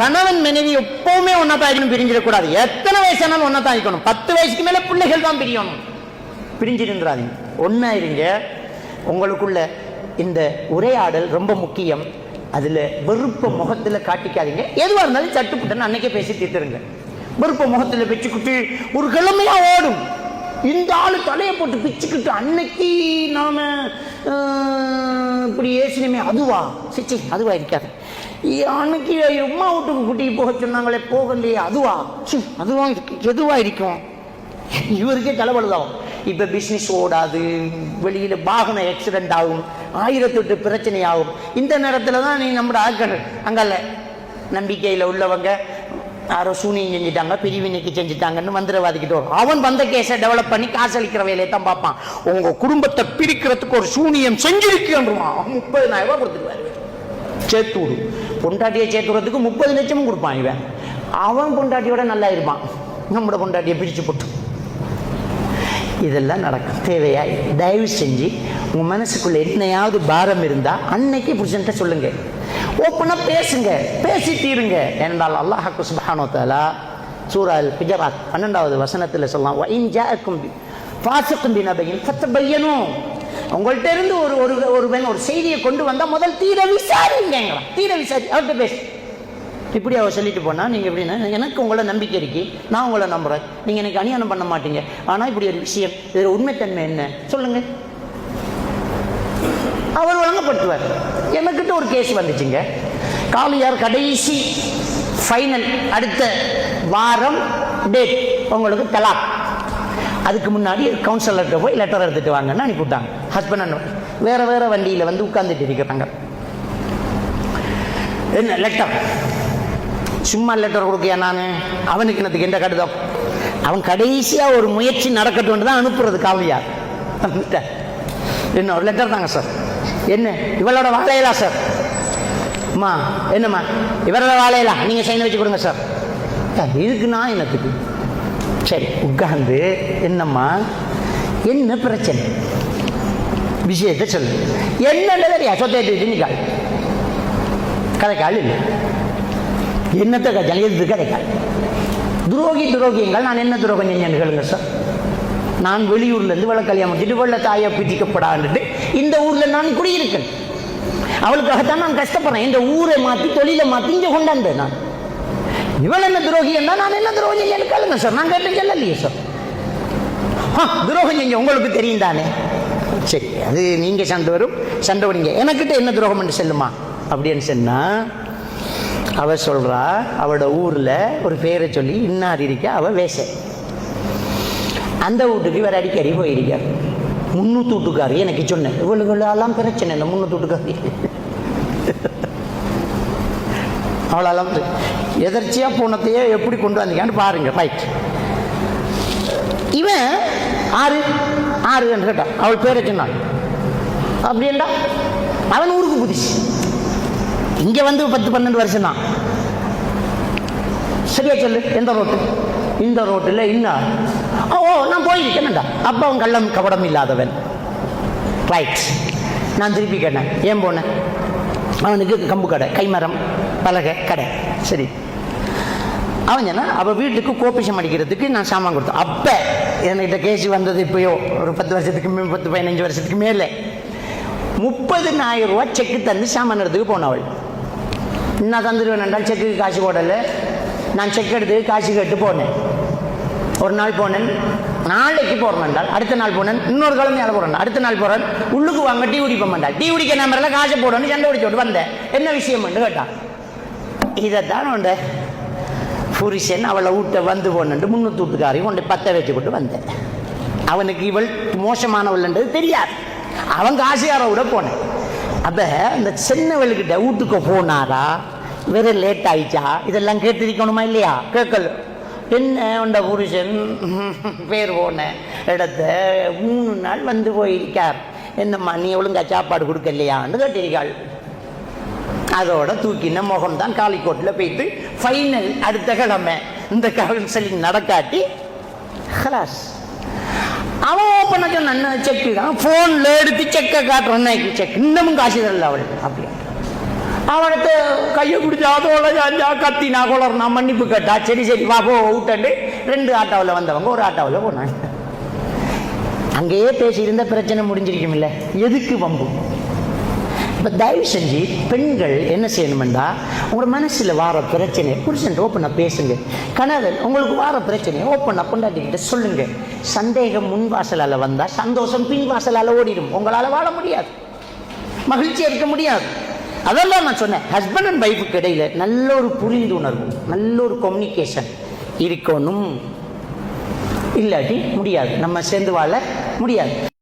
கணவன் மனைவி எப்பவுமே ஒன்னா தான் பிரிஞ்சிடக்கூடாது. எத்தனை வயசானாலும் ஒன்னா தான் இருக்கணும் பத்து வயசுக்கு மேல பிள்ளைகள் தான் பிரியணும். பிரிஞ்சிருந்துடாதீங்க ஒன்னா இருங்க உங்களுக்குள்ள இந்த உரையாடல் ரொம்ப முக்கியம். அதில் வெறுப்ப முகத்தில் காட்டிக்காதீங்க. எதுவாக இருந்தாலும் சட்டுப்புட்டன்னு அன்னைக்கே பேசி தீர்த்துருங்க வெறுப்ப முகத்தில் வச்சுக்கிட்டு ஒரு கிழமையாக ஓடும். இந்த ஆள் தலையை போட்டு பிச்சுக்கிட்டு அன்னைக்கு நாம இப்படி ஏசினமே அதுவா? சிச்சி அதுவா இருக்காது. அன்னைக்கு அம்மா வீட்டுக்கு கூட்டிகிட்டு போக சொன்னாங்களே போகலையே அதுவா? சி அதுவா இருக்கு எதுவா இருக்கும்? இவருக்கே தலைவலுதான் இப்ப பிசினஸ் ஓடாது வெளியில வாகனம் ஆக்சிடென்ட் ஆகும் ஆயிரத்தெட்டு பிரச்சனை ஆகும் இந்த நேரத்துல தான் நீ நம்ம ஆட்கள் அங்கல்ல. நம்பிக்கையில் உள்ளவங்க யாரோ சூனியம் செஞ்சுட்டாங்க பிரிவினைக்கு செஞ்சுட்டாங்கன்னு மந்திரவாதிக்கிட்டு வரும் அவன் வந்த கேஸை டெவலப் பண்ணி காசு அளிக்கிற வேலையை தான் பார்ப்பான். உங்க குடும்பத்தை பிரிக்கிறதுக்கு ஒரு சூனியம் செஞ்சிருக்கின்றான் முப்பதினாயிரம் ரூபாய் கொடுத்துருவாரு சேர்த்து விடு பொண்டாட்டியை சேர்த்து விடுறதுக்கு முப்பது லட்சமும் கொடுப்பான் இவன். அவன் பொண்டாட்டியோட நல்லா இருப்பான். நம்மளோட பொண்டாட்டியை பிரித்து போட்டு. இதெல்லாம் நடக்கும் தேவையா? தயவு செஞ்சு உங்கள் மனசுக்குள்ளே என்னையாவது பாரம் இருந்தால் அன்னைக்கு புருஷன்கிட்ட சொல்லுங்கள் ஓப்பனாக பேசுங்க பேசி தீருங்க. என்றால் அல்லாஹ் சுபானோ தாலா சூரால் குஜராத் பன்னெண்டாவது வசனத்தில் சொல்லலாம் ஒயின் இன் ஜாஅக்கும் பி- ஃபாசிக்கும் பினபையின் ஃபத்தபையனு. உங்கள்கிட்ட இருந்து ஒரு ஒரு ஒருவன் ஒரு செய்தியை கொண்டு வந்தால் முதல் தீர விசாரிங்கங்களா தீர விசாரி அவர்கிட்ட பேசு. இப்படி அவர் சொல்லிட்டு போனால் நீங்கள் எப்படின்னா எனக்கு உங்களை நம்பிக்கை இருக்கு நான் உங்களை நம்புறேன். நீங்கள் எனக்கு அநியாயம் பண்ண மாட்டீங்க. ஆனால் இப்படி ஒரு விஷயம் இதில் உண்மைத்தன்மை என்ன? சொல்லுங்கள் அவர் வழங்கப்படுத்துவார். எனக்கிட்ட ஒரு கேஸ் வந்துச்சுங்க. காலியார் கடைசி ஃபைனல் அடுத்த வாரம் டேட் உங்களுக்கு தலாக். அதுக்கு முன்னாடி கவுன்சிலர்கிட்ட போய் லெட்டர் எடுத்துட்டு வாங்கன்னு அனுப்பிவிட்டாங்க. ஹஸ்பண்ட் அண்ட் வேற வேற வண்டியில் வந்து உட்கார்ந்துட்டு இருக்கிறாங்க. என்ன லெட்டர் சும்மா லெட்டர் கொடுக்கியா நான்? அவனுக்கு எனக்கு எந்த கடிதம்? அவன் கடைசியாக ஒரு முயற்சி நடக்கட்டும் தான் அனுப்புறது காவியார் என்ன ஒரு லெட்டர் தாங்க சார் என்ன? இவளோட வாழையலா சார் அம்மா என்னம்மா? இவரோட வாழையலா? நீங்க சைன் வச்சு கொடுங்க சார் சார், இதுக்கு நான் என்னத்துக்கு சரி உட்கார்ந்து என்னம்மா? என்ன பிரச்சனை? விஷயத்தை சொல்லு. என்ன தெரியா சொத்தை நிக்காள் கதைக்கால் இல்லை. என்னத்தை கதைக்கால்? எது கதைக்கால்? துரோகி துரோகியங்கள் நான் என்ன துரோகம் செஞ்சேன்னு கேளுங்க சார் நான் வெளியூர்லேருந்து வெள்ளக்கல்யாணம் முடிச்சுட்டு வெள்ள தாயை பிடிக்கப்படான்ட்டு இந்த ஊரில் நான் குடியிருக்கேன். அவளுக்காகத்தான் நான் கஷ்டப்படுறேன். இந்த ஊரை மாற்றி தொழிலை மாற்றி இங்கே கொண்டாந்தேன் நான். இவள் என்ன துரோகி என்ன நான் என்ன துரோகம் எனக்கு கேளுங்க சார் நான் கேட்டு சொல்லலையே சார் ஆ, துரோகம் செஞ்சு உங்களுக்கு தெரியும் தானே? சரி அது நீங்க சண்டை வரும் சண்டை வரீங்க எனக்கிட்ட என்ன துரோகம் என்று செல்லுமா? அப்படின்னு சொன்னா அவ சொல்றா அவளோட ஊர்ல ஒரு பேரை சொல்லி இன்னார் இருக்க அவ வேஷ அந்த வீட்டுக்கு இவர் அடிக்கடி போயிருக்கார். முன்னூத்து வீட்டுக்காரு எனக்கு சொன்னேன். இவ்வளவு எல்லாம் பிரச்சனை இல்லை முன்னூத்து வீட்டுக்காரி அவளெல்லாம் எதர்ச்சியா போனத்தையே எப்படி கொண்டு வந்தீங்கன்னு பாருங்க ரைட் இவன் ஆறு ஆறு என்று கேட்டான். அவள் பேரை சொன்னான் அப்படின்டா அவன் ஊருக்கு புதுசு. இங்க வந்து பத்து பன்னெண்டு வருஷம் தான் சரியா சொல்லு எந்த ரோட்டு இந்த ரோட்டில் இன்னார் ஓ நான் போயிருக்கேன்டா அப்போ அவன் கள்ளம் கபடம் இல்லாதவன். ரைட் நான் திருப்பி கேட்டேன். ஏன் போனேன் அவனுக்கு கம்பு கடை கைமரம் பலகை கடை. சரி. அவன் சொன்னா அவள் வீட்டுக்கு கோபிஷம் அடிக்கிறதுக்கு நான் சாமான் கொடுத்தேன். அப்போ என்கிட்ட கேஸ் வந்தது இப்பயோ ஒரு பத்து வருஷத்துக்கு மே பத்து பதினஞ்சு வருஷத்துக்கு மேலே. முப்பதுனாயிரம் ரூபா செக்கு தந்து சாமான் எடுத்துக்கு போனவள். என்ன தந்துடுவேன் என்றால் செக்குக்கு காசு போடலை. நான் செக் எடுத்து காசு கேட்டு போனேன். ஒரு நாள் போனேன். நாளைக்கு போறேன் அடுத்த நாள் போனேன். இன்னொரு கிழமையால போறேன். அடுத்த நாள் போறேன். உள்ளுக்கு வாங்க டீ குடிப்ப மாட்டாள் டீ குடிக்க நம்பரில் காசை போடணும் சண்டை குடிச்சோட்டு வந்தேன். என்ன விஷயம் கேட்டான். இதைத்தான் உண்டு புருஷன் அவளை வீட்டை வந்து போனண்டு முன்னூத்தி வீட்டுக்காரையும் கொண்டு பத்த வச்சு கொண்டு வந்தேன். அவனுக்கு இவள் மோசமானவள்ன்றது தெரியாது. அவன் காசியார விட போனேன். அப்ப அந்த சின்னவளுக்கிட்ட வீட்டுக்கு போனாரா? வெறும் லேட் ஆயிடுச்சா இதெல்லாம் கேட்டிருக்கணுமா இல்லையா? கேட்கல. என்ன உண்ட புருஷன்? பேர் போன இடத்த மூணு நாள் வந்து போயிருக்கார். என்னம்மா நீ ஒழுங்கா சாப்பாடு கொடுக்கலையான்னு கேட்டிருக்காள். அதோட தூக்கின முகம் தான் காலிக்கோட்டில் போயிட்டு ஃபைனல் அடுத்த கிழமை இந்த கவுன்சிலிங் நடக்காட்டி ஹலாஸ் அவன் ஓப்பன் சொன்ன செக்கு தான்? ஃபோனில் எடுத்து செக்கை காட்டுறேன். செக் இன்னமும் காசு தரல அவளுக்கு. அப்படி அவனத்தை கையை பிடிச்சா அதோட ஜாஞ்சா கத்தினா குளர்னா மன்னிப்பு கேட்டா சரி சரி வா விட்டண்டு ரெண்டு ஆட்டோவில் வந்தவங்க ஒரு ஆட்டோவில் போனாங்க அங்கேயே பேசியிருந்த பிரச்சனை முடிஞ்சிருக்கும் இல்லை எதுக்கு வம்பு இப்போ தயவு செஞ்சு பெண்கள் என்ன செய்யணுமெண்டா உங்கள் மனசில் வார பிரச்சனை புருஷன் ஓப்பனாக பேசுங்க கணவன் உங்களுக்கு வார பிரச்சனை ஓப்பனாக கொண்டாடிக்கிட்ட சொல்லுங்க சந்தேகம் முன் வாசலால் வந்தால் சந்தோஷம் பின் வாசலால் ஓடிடும் உங்களால் வாழ முடியாது மகிழ்ச்சியாக இருக்க முடியாது அதெல்லாம் நான் சொன்னேன். ஹஸ்பண்ட் அண்ட் ஒய்ஃபுக்கு இடையில நல்ல ஒரு புரிந்துணர்வு நல்ல ஒரு கம்யூனிகேஷன் இருக்கணும். இல்லாட்டி முடியாது. நம்ம சேர்ந்து வாழ முடியாது.